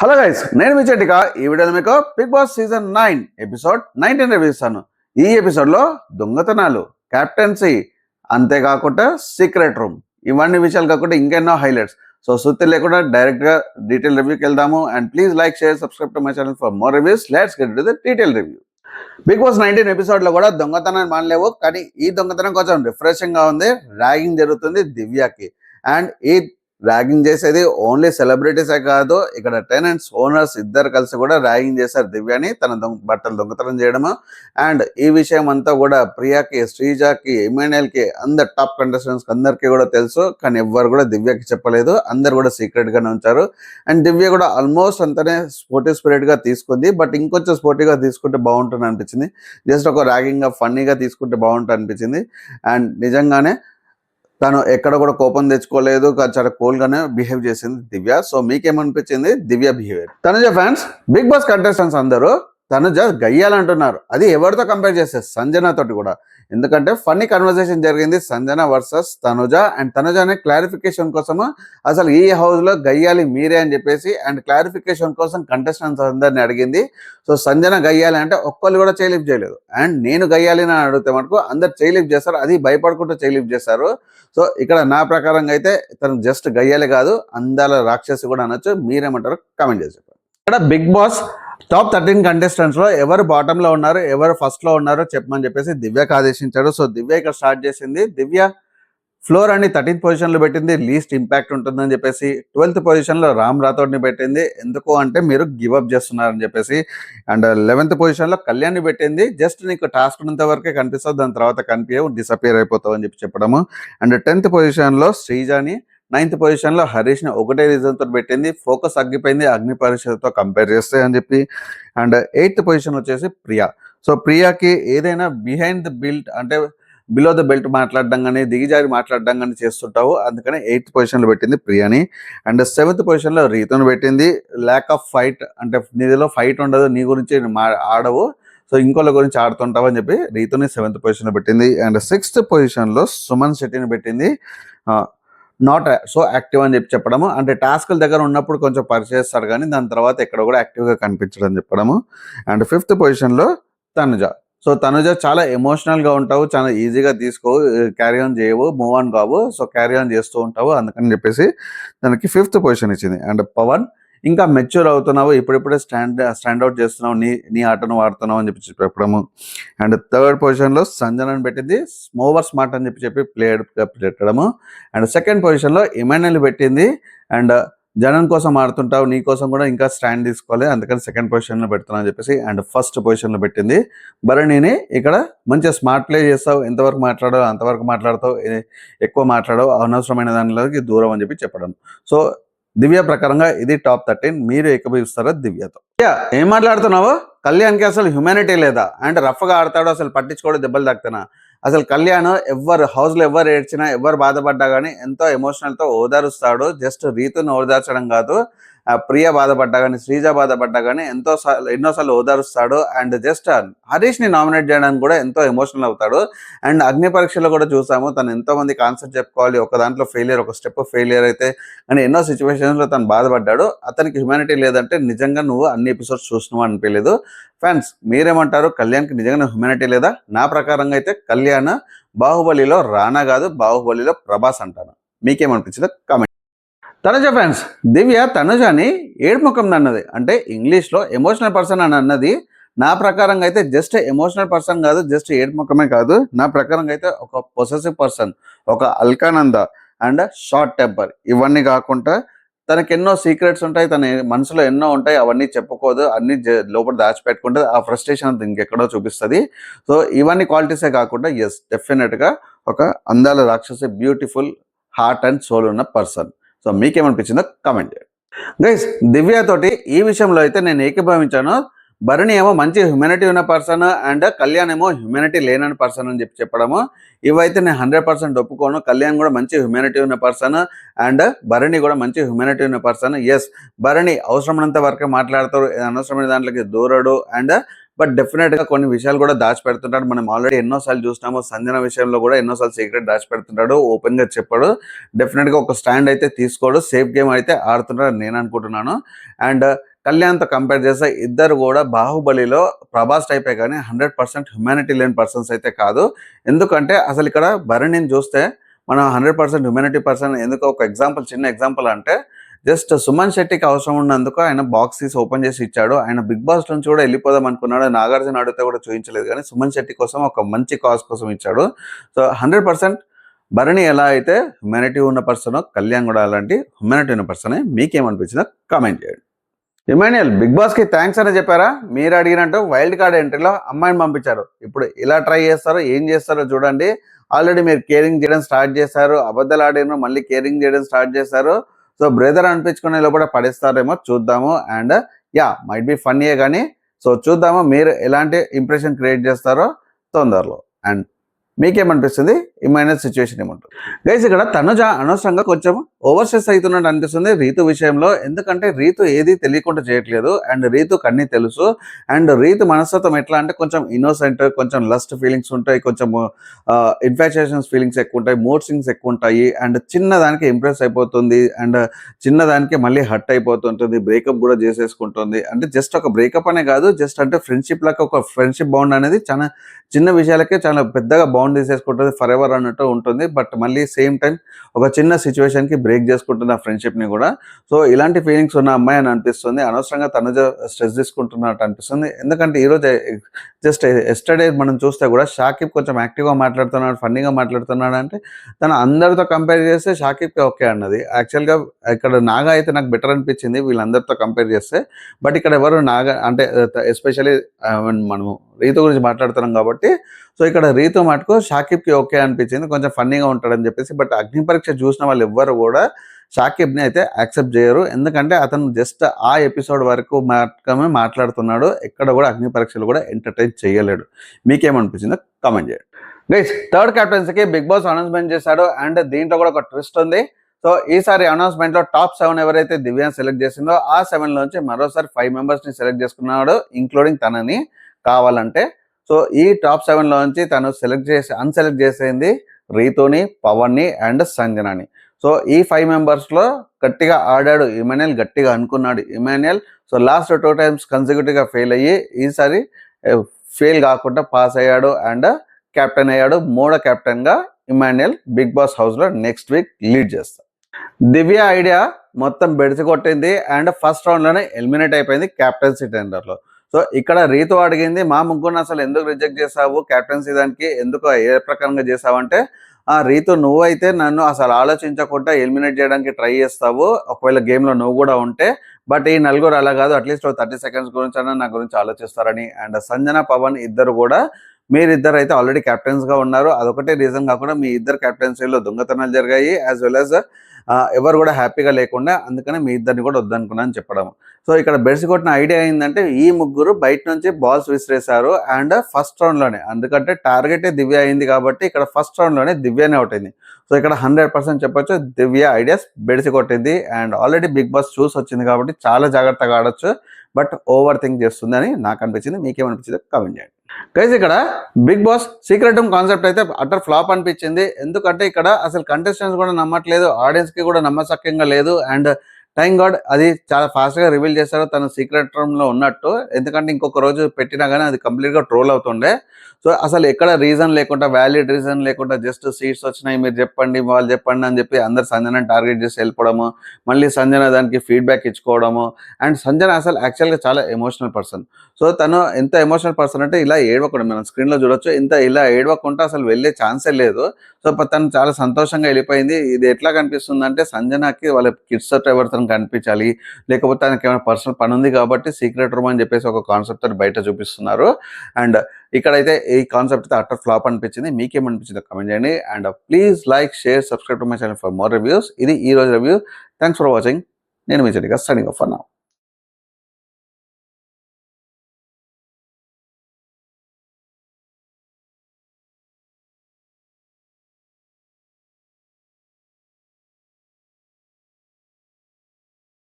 Hello guys నేను మీ చెట్టిక ఈ వీడియోలో మీకు Bigg Boss season nine episode nineteen review ఇస్తాను. ఈ ఎపిసోడ్లో దొంగతనాలు కెప్టెన్సీ అంతేకాకుండా సీక్రెట్ రూమ్. ఇవన్నీ విషయాలు కాకుండా ఇంకెన్నో హైలైట్స్. సో సుత్తి లేకుండా డైరెక్ట్గా డీటెయిల్ రివ్యూకి వెళ్దాము. And please like share subscribe to my channel for more reviews. Let's get to the detail review. Bigg Boss nineteen ఎపిసోడ్లో కూడా దొంగతనాన్ని మానలేవు కానీ ఈ దొంగతనం కొంచెం రిఫ్రెషింగ్గా ఉంది. ర్యాగింగ్ జరుగుతుంది దివ్యాకి. అండ్ ఈ ర్యాగింగ్ చేసేది ఓన్లీ సెలబ్రిటీసే కాదు ఇక్కడ టెనెంట్స్ ఓనర్స్ ఇద్దరు కలిసి కూడా ర్యాగింగ్ చేశారు దివ్యాని. తన బట్టలు దొంగతనం చేయడము. అండ్ ఈ విషయం అంతా కూడా ప్రియాకి శ్రీజాకి కి అందరు టాప్ కంటెస్టెంట్స్ అందరికీ కూడా తెలుసు. కానీ ఎవ్వరు కూడా దివ్యకి చెప్పలేదు. అందరు కూడా సీక్రెట్గానే ఉంచారు. అండ్ దివ్య కూడా ఆల్మోస్ట్ అంతనే స్పోర్టివ్ స్పిరిట్గా తీసుకుంది. బట్ ఇంకొంచెం స్పోర్టివ్గా తీసుకుంటే బాగుంటుంది అనిపించింది జస్ట్ ఒక ర్యాగింగ్గా ఫన్నీగా తీసుకుంటే బాగుంటుంది అనిపించింది అండ్ నిజంగానే తను ఎక్కడ కూడా కోపం తెచ్చుకోలేదు చాలా కూల్ గానే బిహేవ్ చేసింది Divya. So మీకేమనిపించింది? Divya behaviour Tanuja fans Bigg Boss contestants అందరూ తనుజ గయ్యాలంటున్నారు. అది ఎవరితో కంపేర్ చేస్తే? సంజన తోటి కూడా. ఎందుకంటే ఫన్నీ కన్వర్సేషన్ జరిగింది సంజన వర్సెస్ తనుజ. అండ్ తనుజ అనే క్లారిఫికేషన్ కోసము అసలు ఈ హౌస్లో గయ్యాలి మీరే అని చెప్పేసి అండ్ క్లారిఫికేషన్ కోసం కంటెస్టెంట్స్ అందరిని అడిగింది. సో సంజన గయ్యాలి అంటే ఒక్కళ్ళు కూడా చేయలిఫ్ చేయలేదు. అండ్ నేను గయ్యాలి అని అడిగితే మనకు అందరు చేయలిఫ్ చేస్తారు. అది భయపడుకుంటూ చేయలిఫ్ చేస్తారు. సో ఇక్కడ నా ప్రకారంగా అయితే తను జస్ట్ గయ్యాలి కాదు. అందాల రాక్షసి కూడా అనొచ్చు. మీరేమంటారు కామెంట్ చేసి ఇక్కడ బిగ్ బాస్ టాప్ థర్టీన్ కంటెస్టెంట్స్లో ఎవరు బాటంలో ఉన్నారు ఎవరు ఫస్ట్లో ఉన్నారో చెప్పమని చెప్పేసి దివ్యకు ఆదేశించాడు సో దివ్య ఇక్కడ స్టార్ట్ చేసింది. దివ్య ఫ్లోర్ అని థర్టీన్త్ పొజిషన్లో పెట్టింది. లీస్ట్ ఇంపాక్ట్ ఉంటుందని చెప్పేసి ట్వెల్త్ పొజిషన్లో రామ్ రాథోడ్ని పెట్టింది. ఎందుకు అంటే మీరు గివ్ అప్ చేస్తున్నారని చెప్పేసి. అండ్ లెవెన్త్ పొజిషన్లో కళ్యాణ్ని కళ్యాణ్ పెట్టింది. జస్ట్ నీకు టాస్క్ ఉన్నంత వరకే కనిపిస్తుంది. దాని తర్వాత కనిపించవు డిసపియర్ అయిపోతావు అని చెప్పి చెప్పడము. అండ్ టెన్త్ పొజిషన్లో శ్రీజాని నైన్త్ పొజిషన్లో హరీష్ని ఒకటే రీజన్ పెట్టింది. ఫోకస్ తగ్గిపోయింది. అగ్ని పరీక్షతో కంపేర్ చేస్తే అని చెప్పి. అండ్ ఎయిత్ పొజిషన్ వచ్చేసి ప్రియా. సో ప్రియాకి ఏదైనా బిహైండ్ ద బిల్ట్ అంటే బిలో ద బెల్ట్ మాట్లాడడం కానీ దిగిజారి మాట్లాడడం కానీ చేస్తుంటావు. అందుకని ఎయిత్ పొజిషన్లో పెట్టింది ప్రియాని. అండ్ సెవెంత్ పొజిషన్లో రీతను పెట్టింది. ల్యాక్ ఆఫ్ ఫైట్ అంటే నీదిలో ఫైట్ ఉండదు. నీ గురించి మా ఆడవు. సో ఇంకోళ్ళ గురించి ఆడుతుంటావు అని చెప్పి రీతుని సెవెంత్ పొజిషన్లో పెట్టింది. అండ్ సిక్స్త్ పొజిషన్లో సుమన్ శెట్టిని పెట్టింది. నాట్ సో యాక్టివ్ అని చెప్పి చెప్పడము. అంటే టాస్క్ల దగ్గర ఉన్నప్పుడు కొంచెం పరిచేస్తాడు కానీ దాని తర్వాత ఎక్కడ కూడా యాక్టివ్గా కనిపించడం చెప్పడము. అండ్ ఫిఫ్త్ పొజిషన్లో తనుజ. సో తనుజ చాలా ఎమోషనల్గా ఉంటావు చాలా ఈజీగా తీసుకో క్యారీ ఆన్ చేయవు మూవ్ ఆన్ కావు సో క్యారీ ఆన్ చేస్తూ ఉంటావు అందుకని చెప్పేసి దానికి ఫిఫ్త్ పొజిషన్ ఇచ్చింది. అండ్ పవన్ ఇంకా మెచ్యూర్ అవుతున్నావు ఇప్పుడిప్పుడే స్టాండ్ స్టాండ్ అవుట్ చేస్తున్నావు నీ నీ ఆటను వాడుతున్నావు అని చెప్పి చెప్పడము. అండ్ థర్డ్ పొజిషన్లో సంజనని పెట్టింది స్మోవర్ స్మార్ట్ అని చెప్పి చెప్పి ప్లేయర్ పెట్టడము. అండ్ సెకండ్ పొజిషన్లో ఇమాన్యుల్ పెట్టింది అండ్ జనం కోసం ఆడుతుంటావు నీ కోసం కూడా ఇంకా స్టాండ్ తీసుకోవాలి అందుకని సెకండ్ పొజిషన్లో పెడుతున్నా అని చెప్పేసి అండ్ ఫస్ట్ పొజిషన్లో పెట్టింది. భరణిని ఇక్కడ మంచిగా స్మార్ట్ ప్లే చేస్తావు ఎంతవరకు మాట్లాడావు అంతవరకు మాట్లాడతావు ఎక్కువ మాట్లాడవు అనవసరమైన దానిలోకి దూరం అని చెప్పి చెప్పడం. సో దివ్య ప్రకారంగా ఇది టాప్ థర్టీన్. మీరు ఏకభవిస్తారా దివ్యతో? ఏం మాట్లాడుతున్నావు? కళ్యాణ్కి అసలు హ్యుమానిటీ లేదా? అండ్ రఫ్గా ఆడతాడు అసలు పట్టించుకోవడం దెబ్బలు తాకుతున్నా అసలు కళ్యాణ్ ఎవ్వరు హౌస్లో ఎవరు ఏడ్చినా ఎవరు బాధపడ్డా కానీ ఎంతో ఎమోషనల్తో ఓదారుస్తాడు. జస్ట్ రీతుని ఓదార్చడం కాదు. ప్రియ బాధపడ్డా కానీ శ్రీజ బాధపడ్డా కానీ ఎంతో సార్లు ఎన్నోసార్లు ఓదారుస్తాడు. అండ్ జస్ట్ హరీష్ని నామినేట్ చేయడానికి కూడా ఎంతో ఎమోషనల్ అవుతాడు. అండ్ అగ్ని పరీక్షలో కూడా చూసాము తను ఎంతో మంది కాన్సెప్ట్ చెప్పుకోవాలి. ఒక దాంట్లో ఫెయిలియర్ ఒక స్టెప్ ఫెయిలియర్ అయితే అండ్ ఎన్నో సిచ్యువేషన్స్లో తను బాధపడ్డాడు. అతనికి హ్యుమానిటీ లేదంటే నిజంగా నువ్వు అన్ని ఎపిసోడ్స్ చూసినావు అనిపించలేదు. ఫ్యాన్స్ మీరేమంటారు? కళ్యాణ్కి నిజంగానే హ్యుమానిటీ లేదా? నా ప్రకారంగా అయితే కళ్యాణ్ బాహుబలిలో రానా కాదు బాహుబలిలో ప్రభాస్ అంటాను. మీకేమనిపించిందో కామెంట్ తనుజ ఫ్యాన్స్ దివ్య తనుజని ఏడుముఖం అన్నది అంటే ఇంగ్లీష్లో ఎమోషనల్ పర్సన్ అని అన్నది నా ప్రకారంగా అయితే జస్ట్ ఎమోషనల్ పర్సన్ కాదు జస్ట్ ఏడుముఖమే కాదు. నా ప్రకారంగా అయితే ఒక పొసెసివ్ పర్సన్ ఒక అల్కానంద అండ్ షార్ట్ టెంపర్ ఇవన్నీ కాకుండా తనకి ఎన్నో సీక్రెట్స్ ఉంటాయి తన మనసులో ఎన్నో ఉంటాయి అవన్నీ చెప్పుకోదు అన్ని జ- లోపల దాచిపెట్టుకుంటుంది. ఆ ఫ్రస్ట్రేషన్ ఇంకెక్కడో చూపిస్తుంది. సో ఇవన్నీ క్వాలిటీసే కాకుండా ఎస్ డెఫినెట్గా ఒక అందాల రాక్షసి బ్యూటిఫుల్ హార్ట్ అండ్ సోల్ ఉన్న పర్సన్ సో మీకేమనిపించిందో కామెంట్ చేయండి. గైస్ దివ్య తోటి ఈ విషయంలో అయితే నేను ఏకీభవించాను. భరణి ఏమో మంచి హ్యూమానిటీ ఉన్న పర్సన్ అండ్ కళ్యాణ్ ఏమో హ్యూమానిటీ లేనని పర్సన్ అని చెప్పి చెప్పడము. ఇవైతే నేను హండ్రెడ్ పర్సెంట్ ఒప్పుకోను. కళ్యాణ్ కూడా మంచి హ్యూమానిటీ ఉన్న పర్సన్ అండ్ భరణి కూడా మంచి హ్యూమానిటీ ఉన్న పర్సన్ ఎస్ భరణి అవసరమైనంత వరకు మాట్లాడతారు. అనవసరమైన దాంట్లోకి దూరడు. అండ్ బట్ డెఫినెట్గా కొన్ని విషయాలు కూడా దాచిపెడుతుంటాడు. మనం ఆల్రెడీ ఎన్నోసార్లు చూసినాము సంజన విషయంలో కూడా ఎన్నోసార్లు సీక్రెట్ దాచిపెడుతుంటాడు ఓపెన్గా చెప్పాడు. డెఫినెట్గా ఒక స్టాండ్ అయితే తీసుకోడు సేఫ్ గేమ్ అయితే ఆడుతున్నాడు నేను అనుకుంటున్నాను. అండ్ కళ్యాణ్తో కంపేర్ చేస్తే ఇద్దరు కూడా బాహుబలిలో ప్రభాస్ టైపే కానీ హండ్రెడ్ పర్సెంట్ హ్యుమానిటీ లేని పర్సన్స్ అయితే కాదు. ఎందుకంటే అసలు ఇక్కడ భరణిని చూస్తే మనం హండ్రెడ్ పర్సెంట్ హ్యుమానిటీ పర్సన్ ఎందుకు? ఒక ఎగ్జాంపుల్ చిన్న ఎగ్జాంపుల్ అంటే జస్ట్ సుమన్ శెట్టికి అవసరం ఉన్నందుకు ఆయన బాక్స్ తీసి ఓపెన్ చేసి ఇచ్చాడు. ఆయన బిగ్ బాస్ నుంచి కూడా వెళ్ళిపోదాం అనుకున్నాడు. నాగార్జున అడిగితే కూడా చూపించలేదు కానీ సుమన్ శెట్టి కోసం ఒక మంచి కాజ్ కోసం ఇచ్చాడు. సో హండ్రెడ్ పర్సెంట్ భరణి ఎలా అయితే హ్యుమానిటీ ఉన్న పర్సన్ కళ్యాణ్ కూడా అలాంటి హ్యుమానిటీ ఉన్న పర్సనే మీకేమనిపించిందో కామెంట్ చేయండి. ఇమాన్యుయల్ బిగ్ బాస్కి థ్యాంక్స్ అని చెప్పారా? మీరు అడిగినట్టు వైల్డ్ కార్డ్ ఎంట్రీలో అమ్మాయిని పంపించారు. ఇప్పుడు ఇలా ట్రై చేస్తారో ఏం చేస్తారో చూడండి. ఆల్రెడీ మీరు కేరింగ్ చేయడం స్టార్ట్ చేశారు. అబద్ధాలు ఆడిన మళ్ళీ కేరింగ్ చేయడం స్టార్ట్ చేశారు. సో బ్రదర్ అనిపించుకునే లోపల పడేస్తారేమో చూద్దాము. అండ్ యా మైట్ బి ఫన్నీయే కానీ సో చూద్దాము మీరు ఎలాంటి ఇంప్రెషన్ క్రియేట్ చేస్తారో తొందరలో. అండ్ మీకేమనిపిస్తుంది? ఈ మైనస్ సిచ్యువేషన్ ఏముంటుంది? గైస్ ఇక్కడ తనుజ అనవసరంగా కొంచెం ఓవర్ స్ట్రెస్ అవుతున్నట్టు అనిపిస్తుంది రీతు విషయంలో. ఎందుకంటే రీతు ఏది తెలియకుండా చేయట్లేదు అండ్ రీతు కన్నీ తెలుసు. అండ్ రీతు మనస్తత్వం ఎట్లా అంటే కొంచెం ఇన్నోసెంట్ కొంచెం లస్ట్ ఫీలింగ్స్ ఉంటాయి కొంచెం ఇన్ఫాచుయేషన్స్ ఫీలింగ్స్ ఎక్కువ ఉంటాయి మూడ్ సింగ్స్ ఎక్కువ ఉంటాయి అండ్ చిన్నదానికి ఇంప్రెస్ అయిపోతుంది అండ్ చిన్నదానికి మళ్ళీ హర్ట్ అయిపోతుంటుంది బ్రేకప్ కూడా చేసేసుకుంటుంది. అంటే జస్ట్ ఒక బ్రేకప్ అనే కాదు జస్ట్ అంటే ఫ్రెండ్షిప్ లాగా ఒక ఫ్రెండ్షిప్ బాండ్ అనేది చాలా చిన్న విషయాలకే చాలా పెద్దగా బాండ్ తీసేసుకుంటుంది ఫర్ ఎవర్ అన్నట్టు ఉంటుంది. బట్ మళ్ళీ సేమ్ టైం ఒక చిన్న సిచ్యువేషన్కి బ్రేక్ చేసుకుంటుంది ఆ ఫ్రెండ్షిప్ని కూడా. సో ఇలాంటి ఫీలింగ్స్ ఉన్న అమ్మాయి అని అనిపిస్తుంది. అనవసరంగా తను స్ట్రెస్ తీసుకుంటున్నట్టు అనిపిస్తుంది. ఎందుకంటే ఈరోజు జస్ట్ ఎస్టర్డే మనం చూస్తే కూడా షాకిబ్ కొంచెం యాక్టివ్గా మాట్లాడుతున్నాడు ఫన్నీగా మాట్లాడుతున్నాడు అంటే తను అందరితో కంపేర్ చేస్తే షాకిబ్కి ఓకే అన్నది. యాక్చువల్గా ఇక్కడ నాగా అయితే నాకు బెటర్ అనిపించింది వీళ్ళందరితో కంపేర్ చేస్తే. బట్ ఇక్కడ ఎవరు నాగా అంటే ఎస్పెషల్లీ uh, మనము రీతు గురించి మాట్లాడుతున్నాం కాబట్టి సో ఇక్కడ రీతు మటుకు షాకిబ్కి ఓకే అనిపించింది. కొంచెం ఫన్నీగా ఉంటాడని చెప్పేసి బట్ అగ్ని పరీక్ష చూసిన వాళ్ళు ఎవ్వరు కూడా షాకిబ్ని అయితే యాక్సెప్ట్ చేయరు. ఎందుకంటే అతను జస్ట్ ఆ ఎపిసోడ్ వరకు మాత్రమే మాట్లాడుతున్నాడు. ఎక్కడ కూడా అగ్ని పరీక్షలు కూడా ఎంటర్టైన్ చేయలేడు. మీకేమనిపించిందో కామెంట్ చేయండి. గైస్ థర్డ్ క్యాప్టెన్సీకి బిగ్ బాస్ అనౌన్స్మెంట్ చేశాడు అండ్ దీంట్లో కూడా ఒక ట్విస్ట్ ఉంది. సో ఈసారి అనౌన్స్మెంట్లో టాప్ సెవెన్ ఎవరైతే దివ్య సెలెక్ట్ చేసిందో ఆ సెవెన్ లోంచి మరోసారి ఫైవ్ మెంబర్స్ని సెలెక్ట్ చేసుకున్నాడు ఇంక్లూడింగ్ తనని కావాలంటే. సో ఈ టాప్ సెవెన్లో నుంచి తను సెలెక్ట్ చేసి అన్సెలెక్ట్ చేసేది రీతుని పవన్ని అండ్ సంజనాని. సో ఈ ఫైవ్ మెంబర్స్లో గట్టిగా ఆడాడు ఇమాన్యుయల్ గట్టిగా అనుకున్నాడు Emmanuel. So last two times కన్సిక్యూటివ్గా fail అయ్యి ఈసారి ఫెయిల్ కాకుండా పాస్ అయ్యాడు అండ్ కెప్టెన్ అయ్యాడు. మూడో కెప్టెన్గా ఇమాన్యుయల్ బిగ్ బాస్ హౌస్లో నెక్స్ట్ వీక్ లీడ్ చేస్తాడు. దివ్య ఐడియా మొత్తం బెడిసి కొట్టింది అండ్ ఫస్ట్ రౌండ్లోనే ఎలిమినేట్ అయిపోయింది క్యాప్టెన్సీ టెండర్లో సో ఇక్కడ రీతు అడిగింది మా ముగ్గురు అసలు ఎందుకు రిజెక్ట్ చేసావు క్యాప్టెన్సీ దానికి ఎందుకు ఏ ప్రకారంగా చేసావంటే ఆ రీతు నువ్వైతే నన్ను అసలు ఆలోచించకుండా ఎలిమినేట్ చేయడానికి ట్రై చేస్తావు. ఒకవేళ గేమ్లో నువ్వు కూడా ఉంటే బట్ ఈ నలుగురు అలా కాదు. అట్లీస్ట్ థర్టీ సెకండ్స్ గురించి అన్న నా గురించి ఆలోచిస్తారని. అండ్ సంజన పవన్ ఇద్దరు కూడా మీరిద్దరు అయితే ఆల్రెడీ గా ఉన్నారు. అదొకటే రీజన్ కాకుండా మీ ఇద్దరు కెప్టెన్సీలో దొంగతనాలు జరిగాయి యాజ్ వెల్ యాజ్ ఎవరు కూడా హ్యాపీగా లేకుండా అందుకనే మీ ఇద్దరిని కూడా వద్దనుకున్నాను చెప్పడం. సో ఇక్కడ బెడ్స్ కొట్టిన ఐడియా ఏంటంటే ఈ ముగ్గురు బయట నుంచి బాల్స్ విసిరేశారు అండ్ ఫస్ట్ రౌండ్లోనే. ఎందుకంటే టార్గెటే దివ్య అయింది కాబట్టి ఇక్కడ ఫస్ట్ రౌండ్లోనే దివ్యనే అవుట్ అయింది. సో ఇక్కడ హండ్రెడ్ పర్సెంట్ చెప్పొచ్చు దివ్య ఐడియాస్ బెడిసి కొట్టింది అండ్ ఆల్రెడీ బిగ్ బాస్ చూసి వచ్చింది కాబట్టి చాలా జాగ్రత్తగా ఆడొచ్చు బట్ ఓవర్ థింక్ చేస్తుంది అని నాకు అనిపించింది. మీకేమనిపించింది కామెంట్ చేయండి. గైజ్ ఇక్కడ Bigg Boss secret room concept అయితే అటర్ ఫ్లాప్ అనిపించింది. ఎందుకంటే ఇక్కడ అసలు కంటెస్టెంట్స్ కూడా నమ్మట్లేదు ఆడియన్స్కి కూడా నమ్మసక్యంగా లేదు. అండ్ టైం గాడ్ అది చాలా ఫాస్ట్గా రివీల్ చేశారు. తన సీక్రెట్ రూమ్లో ఉన్నట్టు. ఎందుకంటే ఇంకొక రోజు పెట్టినా కానీ అది కంప్లీట్గా ట్రోల్ అవుతుండే. సో అసలు ఎక్కడ రీజన్ లేకుండా వ్యాలిడ్ రీజన్ లేకుండా జస్ట్ సీట్స్ వచ్చినాయి. మీరు చెప్పండి వాళ్ళు చెప్పండి అని చెప్పి అందరు సంజన టార్గెట్ చేసి వెళ్ళిపోవడము మళ్ళీ సంజన దానికి ఫీడ్బ్యాక్ ఇచ్చుకోవడము. అండ్ సంజన అసలు యాక్చువల్గా చాలా ఎమోషనల్ పర్సన్ సో తను ఎంత ఎమోషనల్ పర్సన్ అంటే ఇలా ఏడవకుండా మనం స్క్రీన్లో చూడొచ్చు ఇంత ఇలా ఏడవకుండా అసలు వెళ్ళే ఛాన్సే లేదు. సో తను చాలా సంతోషంగా వెళ్ళిపోయింది. ఇది ఎట్లా కనిపిస్తుంది అంటే సంజనకి వాళ్ళ కిడ్స్ ఎవరితో కనిపించాలి. లేకపోతే తనకి ఏమైనా పర్సనల్ పని ఉంది కాబట్టి సీక్రెట్ రూమ్ అని చెప్పేసి ఒక కాన్సెప్ట్ బయట చూపిస్తున్నారు. అండ్ ఇక్కడైతే ఈ కాన్సెప్ట్ అట్ట ఫ్లాప్ అనిపించింది. మీకేమనిపించిందో కమెంట్ చేయండి. And please like share subscribe to my channel for more reviews. ఇది ఈ రోజు రివ్యూ. Thanks for watching. నేను మీ చెడ్డిగా సైనింగ్ ఆఫ్ నా.